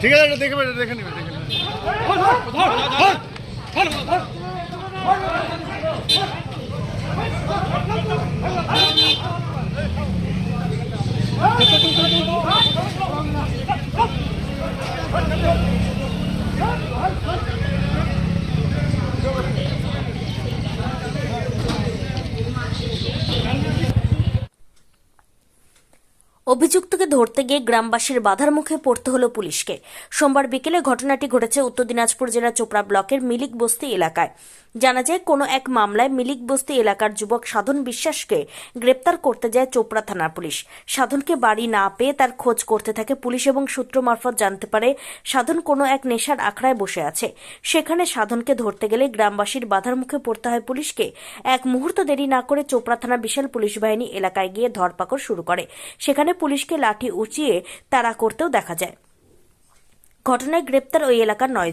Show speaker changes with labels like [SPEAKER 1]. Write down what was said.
[SPEAKER 1] ঠিক আছে এটা দেখে দেখে নেবে দেখে নেবে।
[SPEAKER 2] অভিযুক্তকে ধরতে গিয়ে গ্রামবাসীর বাধার মুখে পড়তে হলো পুলিশকে। সোমবার বিকেলে ঘটনাটি ঘটেছে উত্তর দিনাজপুর জেলার চোপড়া ব্লকের মিলিক বস্তি এলাকায়। জানা যায়, কোনো এক মামলায় মিলিক বস্তি এলাকার যুবক সাধন বিশ্বাসকে গ্রেপ্তার করতে যায় চোপড়া থানার পুলিশ। সাধনকে বাড়ি না পেয়ে তার খোঁজ করতে থাকে পুলিশ এবং সূত্র মারফত জানতে পারে, সাধন কোনো এক নেশার আখড়ায় বসে আছে। সেখানে সাধনকে ধরতে গেলে গ্রামবাসীর বাধার মুখে পড়তে হয় পুলিশকে। এক মুহূর্ত দেরি না করে চোপড়া থানা বিশাল পুলিশ বাহিনী এলাকায় গিয়ে ধরপাকড় শুরু করে। সেখানে পুলিশকে লাঠি উঁচিয়ে তাড়া করতেও দেখা যায়। ঘটনায় গ্রেপ্তার ওই এলাকার নয়